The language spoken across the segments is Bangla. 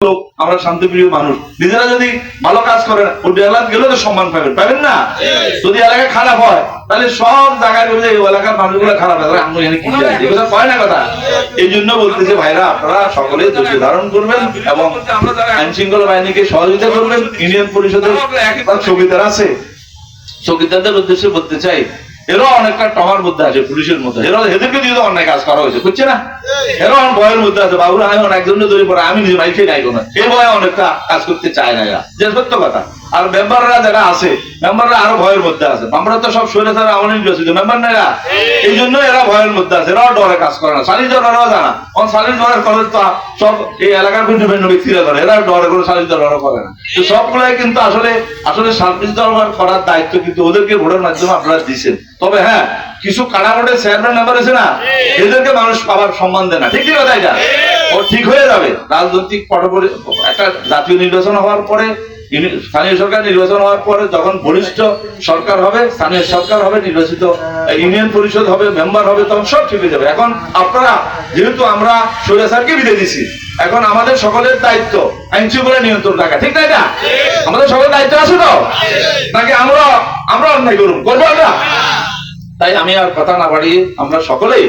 লোক আমরা শান্তিপ্রিয় মানুষ। নিজেরা যদি ভালো কাজ করেন ওই এলাকা গেলে তো সম্মান পাবেন পাবেন না? যদি এলাকা খারাপ হয় তাহলে সব জায়গায় বলে এই এলাকার মানুষগুলো খারাপ হয় আমি এখানে কি জানি এগুলো কয় না কথা? এই জন্য বলতেছে ভাইরা আপনারা সকলে দোষী ধারণ করবেন এবং আইন শৃঙ্খলা বাহিনীকে সহযোগিতা করবেন ইউনিয়ন পরিষদের তার চৌকিদার আছে? চৌকিদারদের উদ্দেশ্যে বলতে চাই এরাও অনেকটা টমার মধ্যে আছে, পুলিশের মধ্যে। এরা এদেরকে দিয়ে তো অন্যায় কাজ করা হয়েছে, বুঝছে না? এরাও অনেক ভয়ের মধ্যে আছে, বাবুরা আমি অনেকজন ধরে পরে আমি নিজে মাইকে নাই কোনো। এর ভয়ে অনেকটা কাজ করতে চায় না এরা। যে সত্য কথা। আর মেম্বাররা যারা আছে, মেম্বাররা আরও ভয়ের মধ্যে আছে। আমরা তো সব সরে তারা আমার নির্বাচিত মেম্বার না এই জন্য এরা ভয়ের মধ্যে আছে, এরাও ডরে কাজ করে না। সালিশ ডরাও জানা অন সালিশ ডরার করে তো সব এই এলাকার ভিন্ন ভিন্ন ব্যক্তিরা করে, এরা ডরে করে সালিশ ডরাও করে না। তো সবগুলাই কিন্তু আসলে আসলে সালিশ দরবার করার দায়িত্ব, কিন্তু ওদেরকে ভোটের মাধ্যমে আপনারা দিচ্ছেন। তবে হ্যাঁ কিছু কারামোটে চেয়ারম্যান মেম্বার আছে না, এদেরকে মানুষ পাবার সম্মান দেয় না। ঠিক কথা এটা? ও ঠিক হয়ে যাবে। রাজনৈতিক পটপরি একটা জাতীয় নির্বাচন হওয়ার পরে স্থানীয় সরকার নির্বাচন হওয়ার পরে যখন বরিষ্ঠ সরকার হবে, স্থানীয় সরকার হবে, নির্বাচিত ইউনিয়ন পরিষদ হবে, মেম্বার হবে, তখন সব ঠিক হয়ে যাবে। এখন আপনারা, যেহেতু আমরা স্বৈরাচারকে বিদায় দিছি, এখন আমাদের সকলের দায়িত্ব আইন শৃঙ্খলা নিয়ন্ত্রণ রাখা। ঠিক তাই না? আমাদের সকলের দায়িত্ব আছে তো? নাকি আমরা আমরা অন্যায় করুন করব আমরা? তাই আমি আর কথা না বাড়িয়ে আমরা সকলেই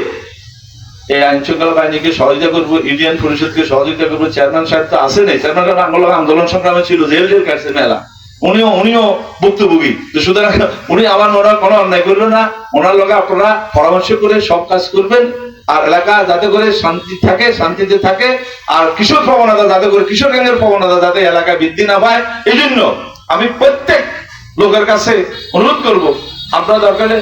এই আইন শৃঙ্খলা বাহিনীকে সহযোগিতা করব, ইউনিয়ন পরিষদকে সহযোগিতা করব, চেয়ারম্যান সাহেব তো আসে নাই চেয়ারম্যান আন্দোলন আন্দোলন সংগ্রামে ছিল, জেল জেল কাটছে মেলা। উনিও উনিও ভুক্তভোগী। তো সুতরাং উনি আমার ওনার কোনো অন্যায় করল না। ওনার লগে আপনারা পরামর্শ করে সব কাজ করবেন। আর এলাকা যাতে করে শান্তি থাকে, শান্তিতে থাকে। আর কিশোর প্রবণতা যাতে করে কিশোর গ্যাংয়ের প্রবণতা যাতে এলাকা বৃদ্ধি না পায় এই জন্য আমি প্রত্যেক লোকের কাছে অনুরোধ করব আপনারা দরকারে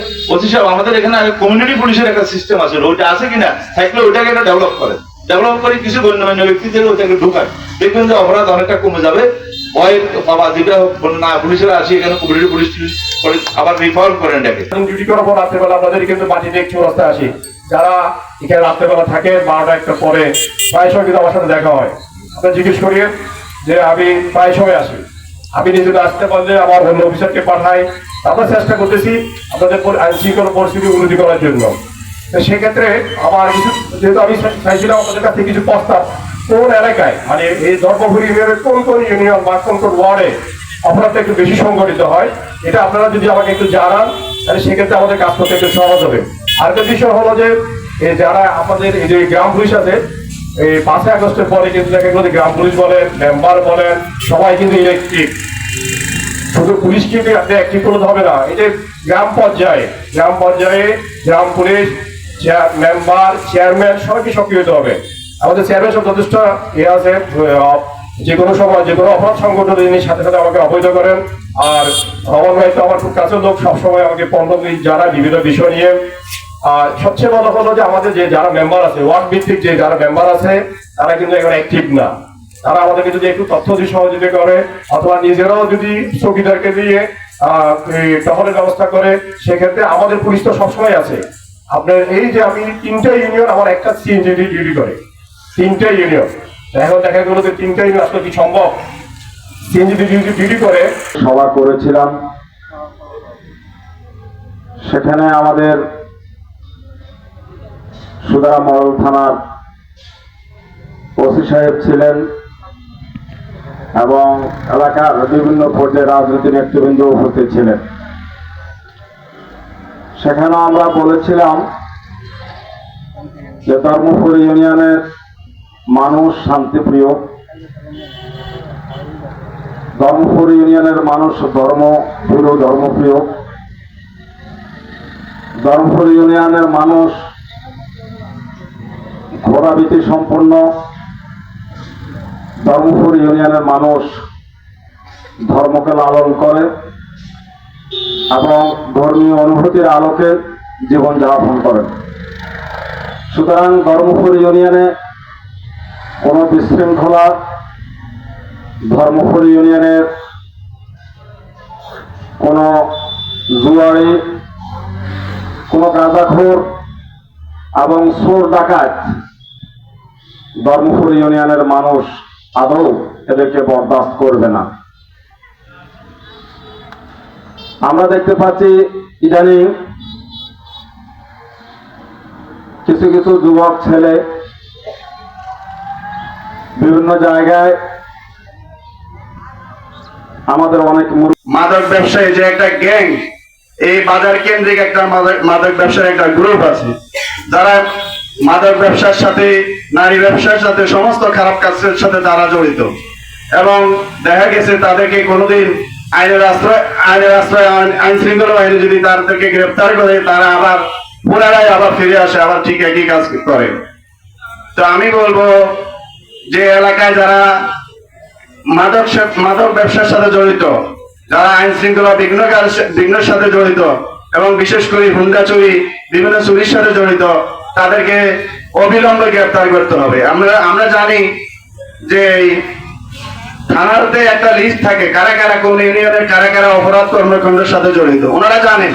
সাহেব, আমাদের এখানে কমিউনিটি পুলিশের একটা সিস্টেম আছে। ওইটা আছে কিনা, থাকলে ওইটাকে একটা ডেভেলপ করে। ডেভেলপ করে কিছু গণ্যমান্য ব্যক্তিদের ওইটাকে ঢুকায়। দেখবেন যে অপরাধ অনেকটা কমে যাবে। ভয়ের বাবা, যেটা না, পুলিশেরা আসি, এখানে কমিউনিটি পুলিশ করে আবার রিফর্ম করেন এটাকে। ডিউটি করার পর রাত্রেবেলা আপনাদের কিন্তু মাটিতে একটু রাস্তায় আসি। যারা এখানে রাত্রেবেলা থাকে, বারোটা একটা পরে প্রায় সময় কিন্তু আমার সাথে দেখা হয়। আপনার জিজ্ঞেস করি যে আমি প্রায় সময় আসি। আমি নিজে তো আসতে পারলে আমার অন্য অফিসারকে পাঠাই। আমরা চেষ্টা করতেছি পর- আইন শৃঙ্খলা পরিস্থিতি উন্নতি করার জন্য। সেক্ষেত্রে আমার কিছু যেহেতু আমি চাইছিলাম আপনাদের কাছে কিছু প্রস্তাব, কোন এলাকায় মানে এই ধর্মপুরী কোন কোন ইউনিয়ন বা কোন কোন ওয়ার্ডে অপরাধটা একটু বেশি সংগঠিত হয়, এটা আপনারা যদি আমাকে একটু জানান, তাহলে সেক্ষেত্রে আমাদের কাজ করতে একটু সহজ হবে। আরেকটা বিষয় হলো যে যারা আমাদের এই যে গ্রাম পুলিশ আছে এই পাঁচই আগস্টের পরে কিন্তু দেখা গেলো যে গ্রাম পুলিশ বলেন মেম্বার বলেন, সবাই কিন্তু ইলেকট্রিক শুধু পুলিশকে আপনি অ্যাক্টিভ করলে হবে না। এই যে গ্রাম পর্যায়ে গ্রাম পর্যায়ে গ্রাম পুলিশ মেম্বার চেয়ারম্যান সবাইকে সক্রিয় হতে হবে। আমাদের চেয়ারম্যান সব যথেষ্ট ইয়ে আছে যে কোনো সময়, যে কোনো অপরাধ সংগঠন তিনি সাথে সাথে আমাকে অবহিত করেন। আর ভাই তো আমার খুব কাছের লোক, সবসময় আমাকে পণ্য যারা বিভিন্ন বিষয় নিয়ে। সবচেয়ে বড় হলো যে আমাদের যে যারা মেম্বার আছে, ওয়ার্ড ভিত্তিক যে যারা মেম্বার আছে, তারা কিন্তু এখন অ্যাক্টিভ না। তারা আমাদেরকে যদি একটু তথ্য দিয়ে সহযোগিতা করে, অথবা নিজেরাও যদি চৌকিদারকে দিয়ে টহলের ব্যবস্থা করে, সেক্ষেত্রে আমাদের পুলিশ তো সবসময় আছে। আপনার এই যে আমি তিনটা ইউনিয়ন আমার একটা সিএনজি ডিউটি করে। তিনটা ইউনিয়ন এখন দেখা গেলো যে তিনটা ইউনিয়ন আসলে কি সম্ভব? সিএনজি ডিউটি ডিউটি করে। সভা করেছিলাম। সেখানে আমাদের সুদারা থানার ওসি সাহেব ছিলেন এবং এলাকার বিভিন্ন পর্যায়ে রাজনীতি নেতৃবৃন্দ উপস্থিত ছিলেন। সেখানে আমরা বলেছিলাম যে ধর্মপুর ইউনিয়নের মানুষ শান্তিপ্রিয়। ধর্মপুর ইউনিয়নের মানুষ ধর্ম প্রিয় ধর্মপ্রিয়। ধর্মপুর ইউনিয়নের মানুষ ঘোরাবীতি সম্পন্ন ধর্মপুর ইউনিয়নের মানুষ ধর্মকে লালন করে এবং ধর্মীয় অনুভূতির আলোকে জীবনযাপন করেন সুতরাং ধর্মপুর ইউনিয়নে কোনো বিশৃঙ্খলা ধর্মপুর ইউনিয়নের কোনো জুয়ারি কোনো গাঁজাখোর এবং চোর ডাকাত। ধর্মপুর ইউনিয়নের মানুষ আদৌ এদেরকে বরদাস্ত করবে না। আমরা দেখতে পাচ্ছি ইদানিং কিছু কিছু যুবক ছেলে বিভিন্ন জায়গায় আমাদের অনেক মাদক ব্যবসায়ী যে একটা গ্যাং এই বাজার কেন্দ্রিক একটা মাদক- ব্যবসার একটা গ্রুপ আছে। যারা মাদক ব্যবসার সাথে, নারী ব্যবসার সাথে সমস্ত খারাপ কাজের সাথে তারা জড়িত। এবং দেখা গেছে তাদেরকে কোনোদিন আইনের আশ্রয় আইনের আশ্রয়, আইন- আইন শৃঙ্খলা বাহিনী যদি তাদেরকে গ্রেফতার করে, তারা আবার পুনরায় আবার ফিরে আসে, আবার ঠিক একই কাজ করে। তো আমি বলব যে এলাকায় যারা মাদক মাদক ব্যবসার সাথে জড়িত যারা আইন শৃঙ্খলা বিঘ্ন বিঘ্নের সাথে জড়িত এবং বিশেষ করে হুন্ডা চুরি, বিভিন্ন চুরির সাথে জড়িত, তাদেরকে অবিলম্বে গ্রেপ্তার করতে হবে। আমরা আমরা জানি যে থানাতে একটা লিস্ট থাকে, কারা কারা কোন ইউনিয়নের কারা কারা অপরাধ কর্মকাণ্ডের সাথে জড়িত, ওনারা জানেন।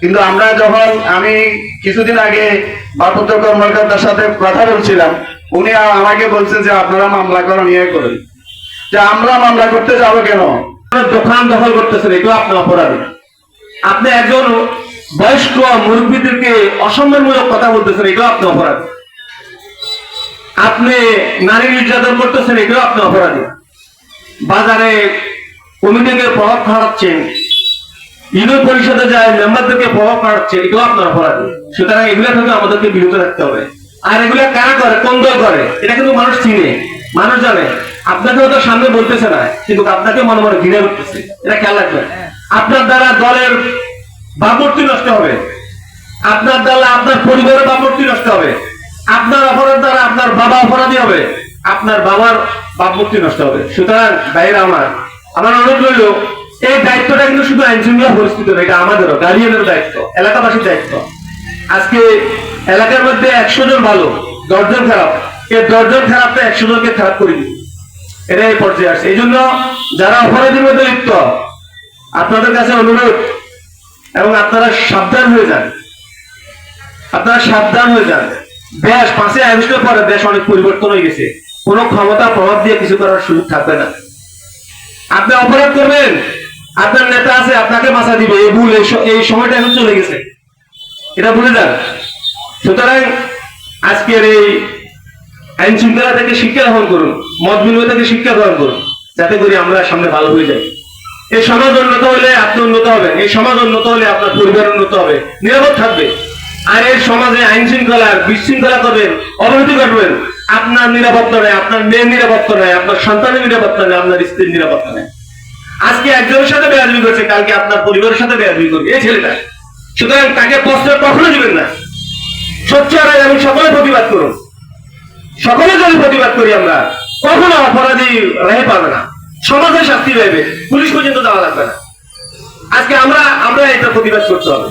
কিন্তু আমরা যখন, আমি কিছুদিন আগে ভারপ্রাপ্ত কর্মকর্তার সাথে কথা বলছিলাম, উনি আমাকে বলছেন যে আপনারা মামলা করেন ইয়ে করেন। যে আমরা মামলা করতে যাব কেন? দোকান দখল করতেছেন, এটাও আপনার অপরাধী। আপনি একজন বয়স্ক মুরব্বীদেরকে অসম্মানমূলক কথা বলতেছেন, এটাও আপনার অপরাধী। আপনি নারী নির্যাতন করতেছেন, এটাও আপনার অপরাধী। বাজারে কমিটিকে প্রভাব খাটাচ্ছেন, ইউনিয়ন পরিষদে যায় মেম্বারদেরকে প্রভাব খাটাচ্ছে এটাও আপনার অপরাধী। সুতরাং এগুলা থেকে আমাদেরকে বিরত রাখতে হবে। আর এগুলা কারা করে, কোন দল করে, এটা কিন্তু মানুষ চিনে, মানুষ জানে। আপনাকে হয়তো সামনে বলতেছে না কিন্তু আপনাকে মনে মনে ঘৃণা করতেছে। এটা খেয়াল রাখবেন। আপনার দ্বারা দলের ভাবমূর্তি নষ্ট হবে। আপনার দ্বারা আপনার পরিবারের ভাবমূর্তি নষ্ট হবে। আপনার অপরাধ দ্বারা আপনার বাবা অপরাধী হবে। আপনার বাবার ভাবমূর্তি নষ্ট হবে। সুতরাং বাইরে আমার আমার অনুরোধ রইল এই দায়িত্বটা কিন্তু শুধু আইন শৃঙ্খলা পরিস্থিতি নয় এটা আমাদেরও গার্ডিয়ানের দায়িত্ব এলাকাবাসীর দায়িত্ব। আজকে এলাকার মধ্যে একশো জন ভালো দশজন খারাপ। এই দশজন খারাপটা একশো জনকে খারাপ করে দিবে। এটা এই পর্যায়ে আসছে। এই জন্য যারা অপরাধীর মধ্যে লিপ্ত, আপনাদের কাছে অনুরোধ, এবং আপনারা সাবধান হয়ে যান। আপনারা সাবধান হয়ে যান। দেশ, পাঁচে আগস্টের পরে দেশ অনেক পরিবর্তন হয়ে গেছে। কোন ক্ষমতা, প্রভাব দিয়ে কিছু করার সুযোগ থাকবে না। আপনি অপরাধ করবেন। আপনার নেতা আছে, আপনাকে বাঁচা দিবে। এই ভুল এই সময়টা এখন চলে গেছে। এটা ভুলে যান। সুতরাং আজকের এই আইন শৃঙ্খলা থেকে শিক্ষা গ্রহণ করুন, মত বিনিময় থেকে শিক্ষা গ্রহণ করুন, যাতে করে আমরা সামনে ভালো হয়ে যাই। এই সমাজ উন্নত হলে আপনি উন্নত হবেন, এই সমাজ উন্নত হলে আপনার পরিবার উন্নত হবে, নিরাপদ থাকবে। আর এই সমাজে আইন শৃঙ্খলা বিশৃঙ্খলা করবেন, অবনতি করবেন আপনার নিরাপত্তা নেই, আপনার মেয়ের নিরাপত্তা নেই, আপনার সন্তানের নিরাপত্তা নেই, আপনার স্ত্রীর নিরাপত্তা নেই। আজকে একজনের সাথে বেয়াদবি করছে, কালকে আপনার পরিবারের সাথে বেয়াদবি করবে, এই ছেলেটা। সুতরাং তাকে প্রশ্রয় কখনো দিবেন না। সচ্চ আর আমি সকলে প্রতিবাদ করুন। সকলে যদি প্রতিবাদ করি আমরা। কখনো অপরাধী রেহে পাবে না। সমাজে শাস্তি পাইবে। পুলিশ পর্যন্ত যাওয়া লাগবে না। আজকে আমরা আমরা এটা প্রতিবাদ করতে হবে।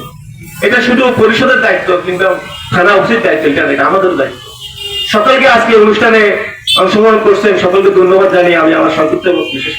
এটা শুধু পরিষদের দায়িত্ব কিন্তু থানা অফিসের দায়িত্ব, এটা এটা আমাদের দায়িত্ব। সকলকে আজকে অনুষ্ঠানে অংশগ্রহণ করছেন। সকলকে ধন্যবাদ জানিয়ে আমি আমার সংক্ষিপ্ত বিশেষ।